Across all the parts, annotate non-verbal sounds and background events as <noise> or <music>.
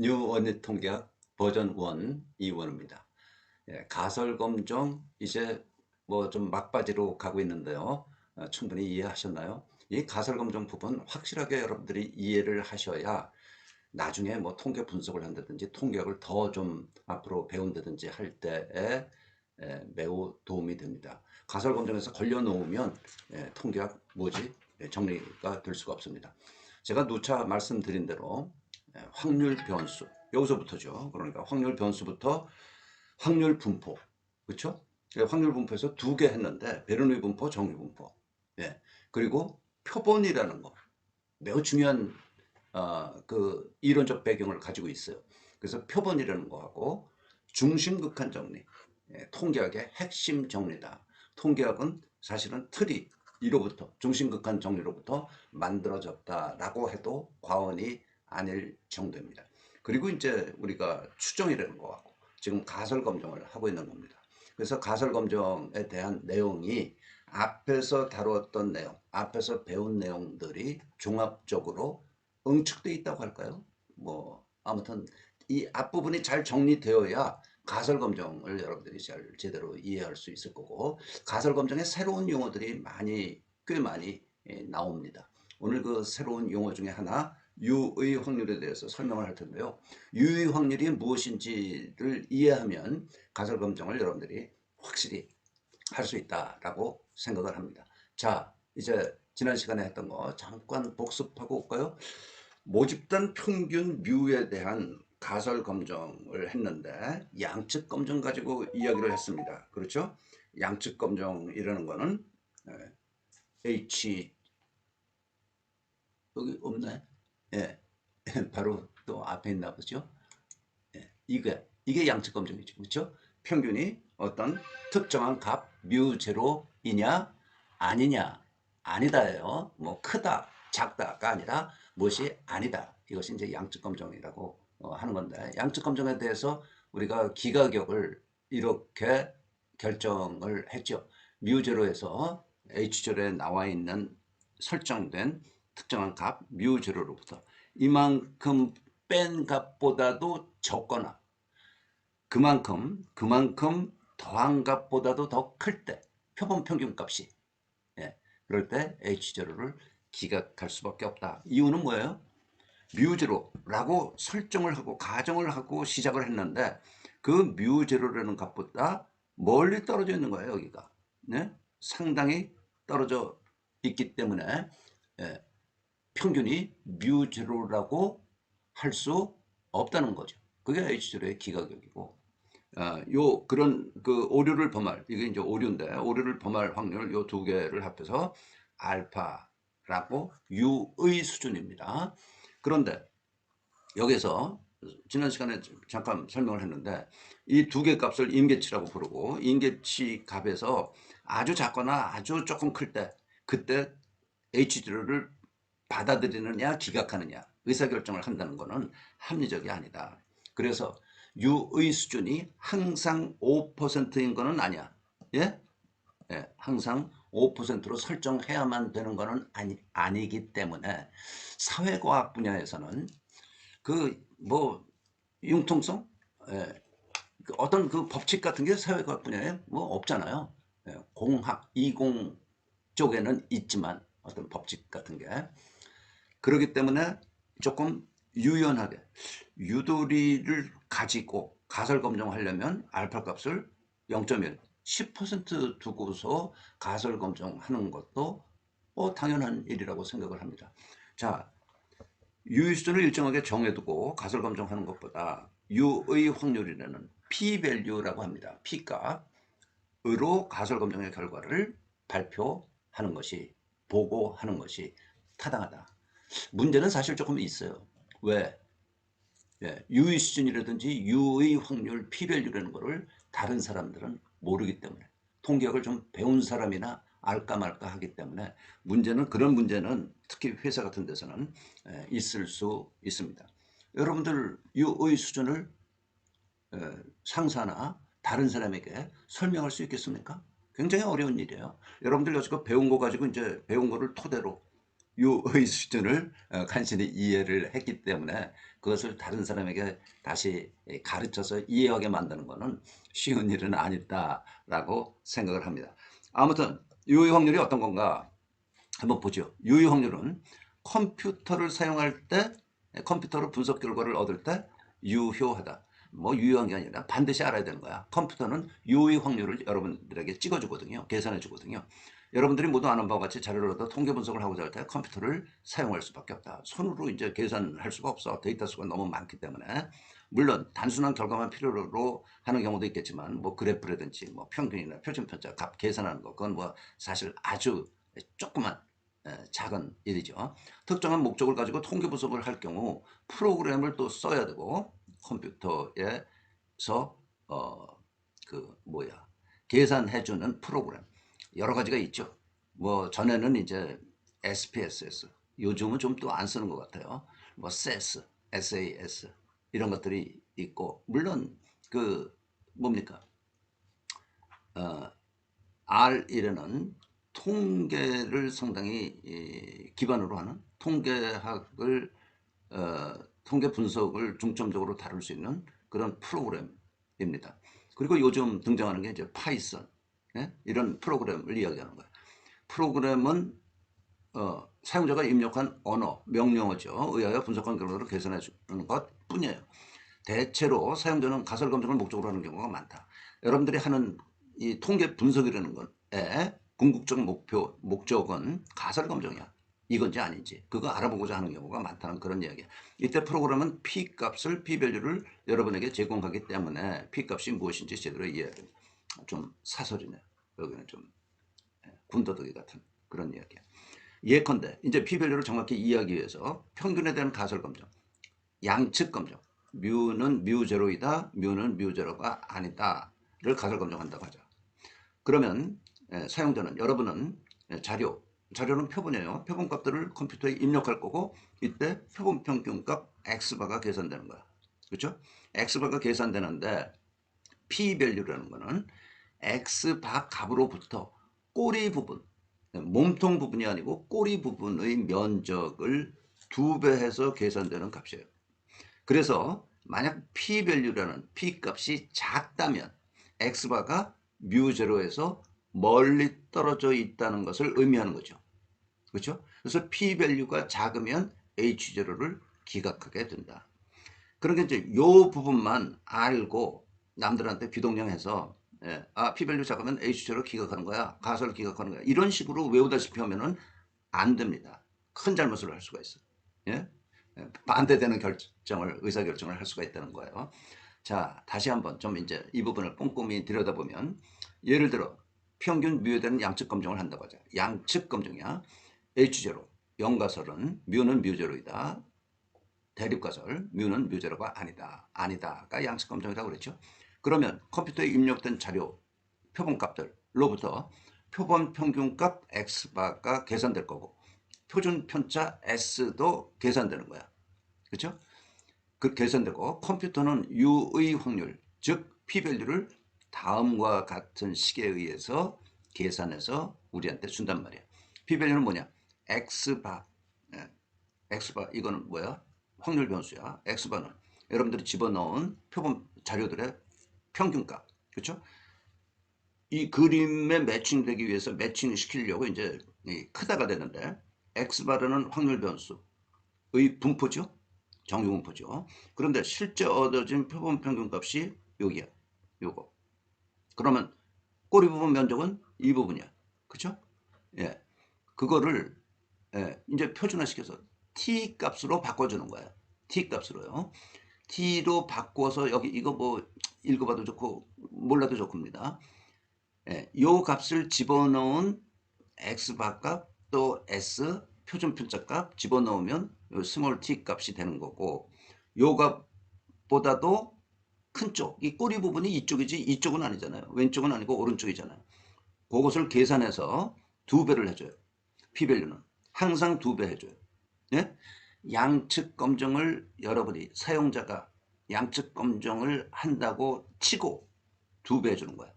뉴 원리 통계학 버전 1 2원입니다. 예, 가설 검정 이제 뭐 좀 막바지로 가고 있는데요. 어, 충분히 이해하셨나요? 이 가설 검정 부분 확실하게 여러분들이 이해를 하셔야 나중에 뭐 통계 분석을 한다든지 통계학을 더 좀 앞으로 배운다든지 할 때에 에, 매우 도움이 됩니다. 가설 검정에서 걸려 놓으면 에, 통계학 뭐지 에, 정리가 될 수가 없습니다. 제가 누차 말씀드린 대로 에, 확률 변수 여기서부터죠. 그러니까 확률 변수부터 확률 분포 그렇죠? 확률 분포에서 두 개 했는데 베르누이 분포, 정리 분포 예. 그리고 표본이라는 거 매우 중요한 어, 그 이론적 배경을 가지고 있어요. 그래서 표본이라는 거하고 중심 극한 정리, 예, 통계학의 핵심 정리다. 통계학은 사실은 틀이 이로부터 중심 극한 정리로부터 만들어졌다라고 해도 과언이 아닐 정도입니다. 그리고 이제 우리가 추정이라는 거하고 지금 가설 검정을 하고 있는 겁니다. 그래서 가설 검정에 대한 내용이 앞에서 다루었던 내용, 앞에서 배운 내용들이 종합적으로 응축되어 있다고 할까요? 뭐 아무튼 이 앞부분이 잘 정리되어야 가설 검정을 여러분들이 잘 제대로 이해할 수 있을 거고 가설 검정에 새로운 용어들이 많이 꽤 많이 예, 나옵니다. 오늘 그 새로운 용어 중에 하나 유의 확률에 대해서 설명을 할 텐데요. 유의 확률이 무엇인지를 이해하면 가설 검정을 여러분들이 확실히 할 수 있다라고 생각을 합니다. 자, 이제 지난 시간에 했던 거 잠깐 복습하고 올까요? 모집단 평균 뮤에 대한 가설 검정을 했는데 양측 검정 가지고 이야기를 했습니다. 그렇죠? 양측 검정이라는 거는 예, H 여기 없네. 예. <laughs> 바로 또 앞에 있나 보죠. 예. 이게 이게 양측 검정이죠. 그렇죠? 평균이 어떤 특정한 값 뮤 제로이냐 아니냐 아니다예요. 뭐 크다 작다가 아니라 무엇이 아니다. 이것이 이제 양측 검정이라고 어, 하는 건데 양측 검정에 대해서 우리가 기가격을 이렇게 결정을 했죠. 뮤제로에서 H제로에 나와 있는 설정된 특정한 값 뮤 제로로부터 이만큼 뺀 값보다도 적거나 그만큼 그만큼 더한 값보다도 더 클 때 표본 평균 값이 예, 그럴 때 H제로를 기각할 수밖에 없다. 이유는 뭐예요? 뮤 제로라고 설정을 하고 가정을 하고 시작을 했는데 그 뮤 제로라는 값보다 멀리 떨어져 있는 거예요. 여기가 네? 상당히 떨어져 있기 때문에 예, 평균이 뮤 제로라고 할 수 없다는 거죠. 그게 H제로의 기가격이고 어, 요 그런 그 오류를 범할 이게 이제 오류인데 오류를 범할 확률 요 두 개를 합해서 알파라고 유의 수준입니다. 그런데 여기서 지난 시간에 잠깐 설명을 했는데 이 두 개 값을 임계치라고 부르고 임계치 값에서 아주 작거나 아주 조금 클 때 그때 H0를 받아들이느냐 기각하느냐 의사결정을 한다는 것은 합리적이 아니다. 그래서 유의 수준이 항상 5%인 것은 아니야. 예? 예, 항상 5%로 설정해야만 되는 것은 아니, 아니기 때문에 사회과학 분야에서는 그 뭐 융통성 예, 그 어떤 그 법칙 같은 게 사회과학 분야에 뭐 없잖아요. 예, 공학, 이공 쪽에는 있지만 어떤 법칙 같은 게 그렇기 때문에 조금 유연하게 유도리를 가지고 가설 검정하려면 알파 값을 0.1 10% 두고서 가설 검정하는 것도 뭐 당연한 일이라고 생각을 합니다. 자, 유의 수준을 일정하게 정해두고 가설 검정하는 것보다 유의 확률이라는 p-value라고 합니다. p값으로 가설 검정의 결과를 발표하는 것이 보고하는 것이 타당하다. 문제는 사실 조금 있어요. 왜? 예, 유의 수준이라든지 유의 확률 p-value라는 것을 다른 사람들은 모르기 때문에 통계학을 좀 배운 사람이나 알까 말까 하기 때문에 문제는 그런 문제는 특히 회사 같은 데서는 있을 수 있습니다. 여러분들 유의 수준을 상사나 다른 사람에게 설명할 수 있겠습니까? 굉장히 어려운 일이에요. 여러분들 여지껏 배운 거 가지고 이제 배운 거를 토대로 유의 <laughs> 수준을 어, 간신히 이해를 했기 때문에 그것을 다른 사람에게 다시 가르쳐서 이해하게 만드는 것은 쉬운 일은 아니다라고 생각을 합니다. 아무튼 유의 확률이 어떤 건가 한번 보죠. 유의 확률은 컴퓨터를 사용할 때 컴퓨터로 분석 결과를 얻을 때 유효하다. 뭐 유효한 게 아니라 반드시 알아야 되는 거야. 컴퓨터는 유의 확률을 여러분들에게 찍어주거든요. 계산해 주거든요. 여러분들이 모두 아는 바와 같이 자료를 얻어 통계 분석을 하고자 할 때 컴퓨터를 사용할 수밖에 없다. 손으로 이제 계산할 수가 없어. 데이터 수가 너무 많기 때문에. 물론 단순한 결과만 필요로 하는 경우도 있겠지만 뭐 그래프라든지 뭐 평균이나 표준 편차 값 계산하는 거 그건 뭐 사실 아주 조그만 작은 일이죠. 특정한 목적을 가지고 통계 분석을 할 경우 프로그램을 또 써야 되고 컴퓨터에서 어 그 뭐야 계산해주는 프로그램 여러 가지가 있죠. 뭐 전에는 이제 SPSS 요즘은 좀 또 안 쓰는 것 같아요. 뭐 SAS, SAS 이런 것들이 있고 물론 그 뭡니까 어, R1에는 통계를 상당히 기반으로 하는 통계학을 어, 통계 분석을 중점적으로 다룰 수 있는 그런 프로그램입니다. 그리고 요즘 등장하는 게 이제 파이썬 예? 이런 프로그램을 이야기하는 거예요. 프로그램은 어, 사용자가 입력한 언어, 명령어죠. 의하여 분석한 결과를 계산해 주는 것 뿐이에요. 대체로 사용자는 가설 검증을 목적으로 하는 경우가 많다. 여러분들이 하는 이 통계 분석이라는 것에 궁극적 목표, 목적은 가설 검증이야. 이건지 아닌지 그거 알아보고자 하는 경우가 많다는 그런 이야기야. 이때 프로그램은 P 값을 P 밸류를 여러분에게 제공하기 때문에 P 값이 무엇인지 제대로 이해해야 됩니다. 좀 사설이네. 여기는 좀 예, 군더더기 같은 그런 이야기야. 예컨대 이제 P 밸류를 정확히 이해하기 위해서 평균에 대한 가설 검증, 양측 검증, 뮤는 뮤 제로이다, 뮤는 뮤 제로가 아니다를 가설 검증한다고 하자. 그러면 예, 사용자는 여러분은 예, 자료 자료는 표본이에요. 표본 값들을 컴퓨터에 입력할 거고 이때 표본 평균값 x바가 계산되는 거야. 그렇죠? x바가 계산되는데 p 밸류라는 거는 x바 값으로부터 꼬리 부분, 몸통 부분이 아니고 꼬리 부분의 면적을 두 배 해서 계산되는 값이에요. 그래서 만약 p 밸류라는 p 값이 작다면 x바가 뮤 제로에서 멀리 떨어져 있다는 것을 의미하는 거죠. 그렇죠? 그래서 p 밸류가 작으면 h 제로를 기각하게 된다. 그러니까 이제 요 부분만 알고 남들한테 비동령해서 예, 아 p 밸류 작으면 h 제로 기각하는 거야. 가설을 기각하는 거야. 이런 식으로 외우다시피 하면은 안 됩니다. 큰 잘못을 할 수가 있어. 예? 예 반대되는 결정을 의사 결정을 할 수가 있다는 거예요. 자, 다시 한번 좀 이제 이 부분을 꼼꼼히 들여다보면 예를 들어 평균 뮤에대한 양측 검증을 한다고 하죠. 양측 검증이야. H0, 영가설은 뮤는 뮤제로이다. 대립가설, 뮤는 뮤제로가 아니다. 아니다가 양측 검증이라고 그랬죠. 그러면 컴퓨터에 입력된 자료, 표본값들로부터 표본 평균값 X바가 계산될 거고 표준 편차 S도 계산되는 거야. 그렇죠? 그 계산되고 컴퓨터는 U의 확률, 즉 P-밸류를 다음과 같은 식에 의해서 계산해서 우리한테 준단 말이야. P-밸류는 뭐냐? X바. 네. X바 이거는 뭐야? 확률 변수야. X바는 여러분들이 집어넣은 표본 자료들의 평균값. 그렇죠? 이 그림에 매칭되기 위해서 매칭 시키려고 이제 크다가 되는데 X바라는 확률 변수의 분포죠. 정유 분포죠. 그런데 실제 얻어진 표본 평균값이 여기야. 요거. 그러면 꼬리 부분 면적은 이 부분이야. 그쵸? 예. 그거를, 예, 이제 표준화시켜서 t 값으로 바꿔주는 거야. t 값으로요. T로 바꿔서 여기 이거 뭐 읽어봐도 좋고 몰라도 좋습니다. 예, 요 값을 집어넣은 x 바값 또 s 표준 편차 값 집어넣으면 요 스몰 t 값이 되는 거고 요 값보다도 큰 쪽, 이 꼬리 부분이 이쪽이지 이쪽은 아니잖아요. 왼쪽은 아니고 오른쪽이잖아요. 그것을 계산해서 두 배를 해줘요. P밸류는 항상 두 배 해줘요. 예? 양측 검증을 여러분이 사용자가 양측 검증을 한다고 치고 두 배 해주는 거야.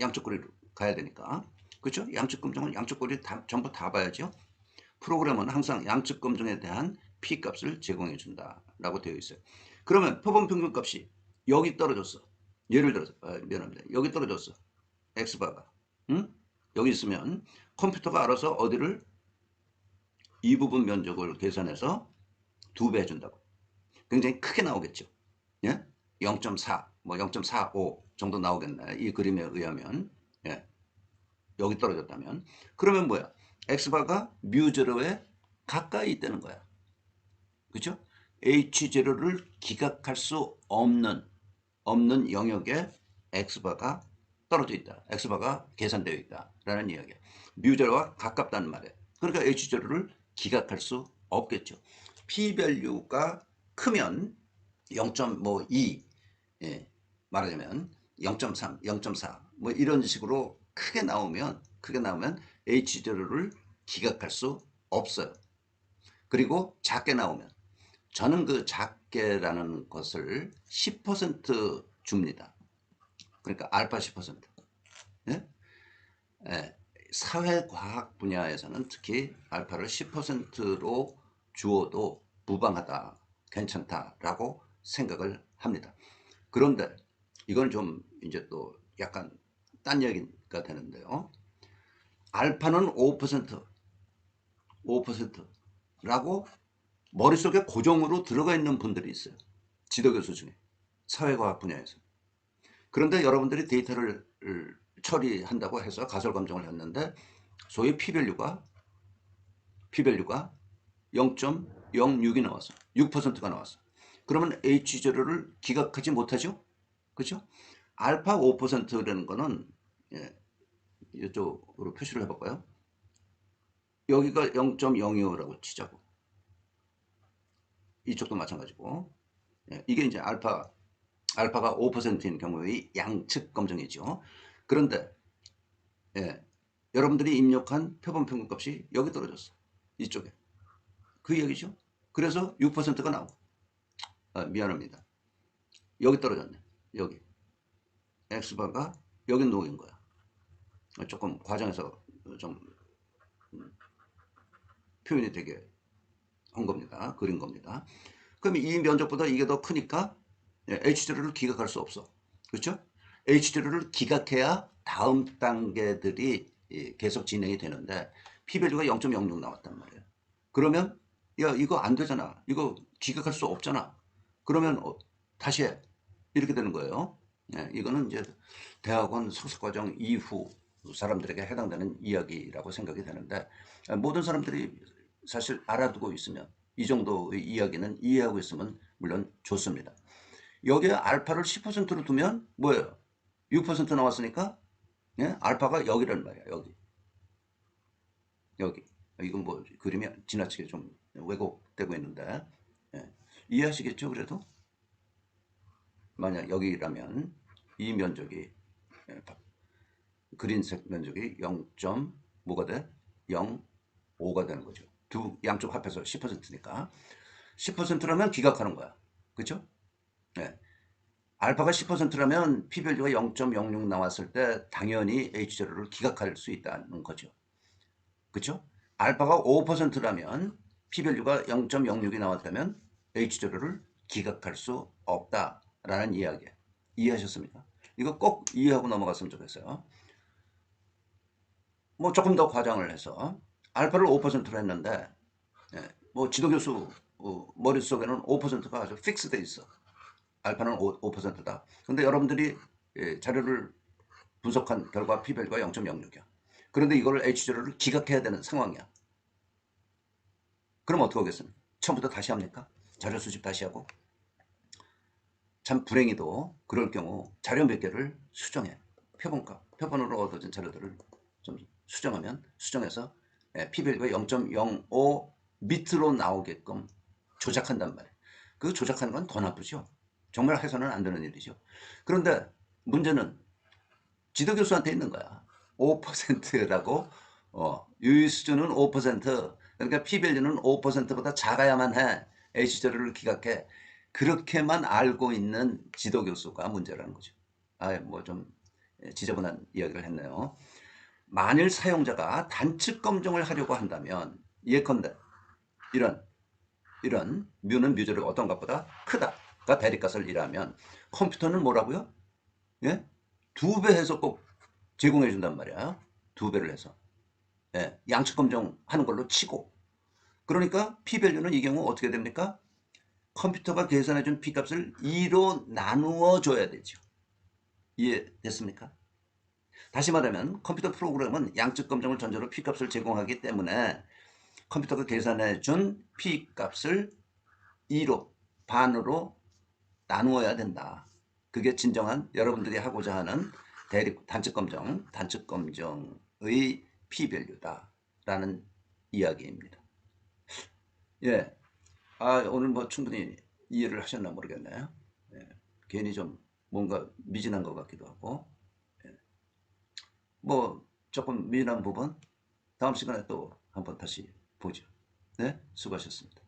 양측 꼬리로 가야 되니까. 그렇죠? 양측 검증을 양측 꼬리 다, 전부 다 봐야죠. 프로그램은 항상 양측 검증에 대한 p 값을 제공해 준다 라고 되어 있어요. 그러면 표본 평균 값이 여기 떨어졌어. 예를 들어서 아, 미안합니다. 여기 떨어졌어. x바가 응? 여기 있으면 컴퓨터가 알아서 어디를 이 부분 면적을 계산해서 두 배 해준다고. 굉장히 크게 나오겠죠. 예? 0.4, 뭐 0.45 정도 나오겠네. 이 그림에 의하면. 예. 여기 떨어졌다면. 그러면 뭐야? x바가 뮤0에 가까이 있다는 거야. 그죠? h0를 기각할 수 없는 없는 영역에 x바가 떨어져 있다. x바가 계산되어 있다. 라는 이야기야. 뮤0와 가깝다는 말이야. 그러니까 h0를 기각할 수 없겠죠. p-밸류가 크면 0.2 예, 말하자면 0.3, 0.4 뭐 이런 식으로 크게 나오면 크게 나오면 H0를 기각할 수 없어요. 그리고 작게 나오면 저는 그 작게라는 것을 10% 줍니다. 그러니까 알파 10%. 예? 예, 사회과학 분야에서는 특히 알파를 10%로 주어도 무방하다, 괜찮다라고 생각을 합니다. 그런데 이건 좀 이제 또 약간 딴 얘기가 되는데요. 알파는 5%, 5%라고 머릿속에 고정으로 들어가 있는 분들이 있어요. 지도교수 중에. 사회과학 분야에서. 그런데 여러분들이 데이터를 처리한다고 해서 가설 검증을 했는데 소위 p-밸류가 p-밸류가 0.06이 나왔어. 6%가 나왔어. 그러면 H0를 기각하지 못하죠? 그죠? 알파 5%라는 거는 예, 이쪽으로 표시를 해볼까요? 여기가 0.02라고 치자고. 이쪽도 마찬가지고. 예, 이게 이제 알파, 알파가 5%인 경우의 양측 검증이죠. 그런데, 예, 여러분들이 입력한 표본 평균 값이 여기 떨어졌어. 이쪽에. 그 얘기죠. 그래서 6%가 나오고. 아, 미안합니다. 여기 떨어졌네. 여기. X바가 여기 놓인 거야. 조금 과정에서 좀 음, 표현이 되게 한 겁니다. 그린 겁니다. 그럼 이 면적보다 이게 더 크니까 H0를 기각할 수 없어. 그렇죠? H0를 기각해야 다음 단계들이 계속 진행이 되는데 P-밸류가 0.06 나왔단 말이에요. 그러면 야 이거 안 되잖아. 이거 기각할 수 없잖아. 그러면 어, 다시 해. 이렇게 되는 거예요. 예, 이거는 이제 대학원 석사과정 이후 사람들에게 해당되는 이야기라고 생각이 되는데 모든 사람들이 사실 알아두고 있으면 이 정도의 이야기는 이해하고 있으면 물론 좋습니다. 여기에 알파를 10%로 두면 뭐예요? 6% 나왔으니까 예? 알파가 여기란 말이야. 여기. 여기. 이건 뭐 그림이 지나치게 좀 왜곡되고 있는데 예. 이해하시겠죠? 그래도 만약 여기라면 이 면적이 예, 그린색 면적이 0. 뭐가 돼? 0, 5가 되는 거죠. 두 양쪽 합해서 10%니까 10%라면 기각하는 거야. 그렇죠? 네. 알파가 10%라면 p-밸류가 0.06 나왔을 때 당연히 h0를 기각할 수 있다는 거죠. 그렇죠? 알파가 5%라면 p-밸류가 0.06이 나왔다면 h0를 기각할 수 없다라는 이야기. 이해하셨습니까? 이거 꼭 이해하고 넘어갔으면 좋겠어요. 뭐 조금 더 과장을 해서 알파를 5%로 했는데 예, 뭐 지도교수 어, 머릿속에는 5%가 아주 픽스돼 있어. 알파는 5, 5%다. 근데 여러분들이 예, 자료를 분석한 결과 P밸류가 0.06이야. 그런데 이걸 H0를 기각해야 되는 상황이야. 그럼 어떻게 하겠습니까? 처음부터 다시 합니까? 자료 수집 다시 하고? 참 불행히도 그럴 경우 자료 몇 개를 수정해. 표본값, 표본으로 얻어진 자료들을 좀 수정하면 수정해서 P밸류가 0.05 밑으로 나오게끔 조작한단 말이에요. 그 조작하는 건 더 나쁘죠. 정말 해서는 안 되는 일이죠. 그런데 문제는 지도 교수한테 있는 거야. 5%라고 어, 유의 수준은 5% 그러니까 P밸류는 5%보다 작아야만 해. H자료를 기각해. 그렇게만 알고 있는 지도 교수가 문제라는 거죠. 아, 뭐 좀 지저분한 이야기를 했네요. 만일 사용자가 단측 검증을 하려고 한다면 예컨대 이런 이런 뮤는 뮤제로 어떤 값보다 크다 가 대립값을 일하면 컴퓨터는 뭐라고요? 예? 두 배 해서 꼭 제공해 준단 말이야. 두 배를 해서. 예, 양측 검정하는 걸로 치고. 그러니까 P밸류는 이 경우 어떻게 됩니까? 컴퓨터가 계산해 준 P값을 2로 나누어 줘야 되죠. 이해됐습니까? 다시 말하면 컴퓨터 프로그램은 양측 검정을 전제로 P값을 제공하기 때문에 컴퓨터가 계산해 준 P값을 2로 반으로 나누어야 된다. 그게 진정한 여러분들이 하고자 하는 대립 단측 검정, 단측 검정의 P밸류다라는 이야기입니다. 예. 아, 오늘 뭐 충분히 이해를 하셨나 모르겠네요. 예. 괜히 좀 뭔가 미진한 것 같기도 하고. 예. 뭐 조금 미진한 부분 다음 시간에 또 한번 다시 보죠. 네, 수고하셨습니다.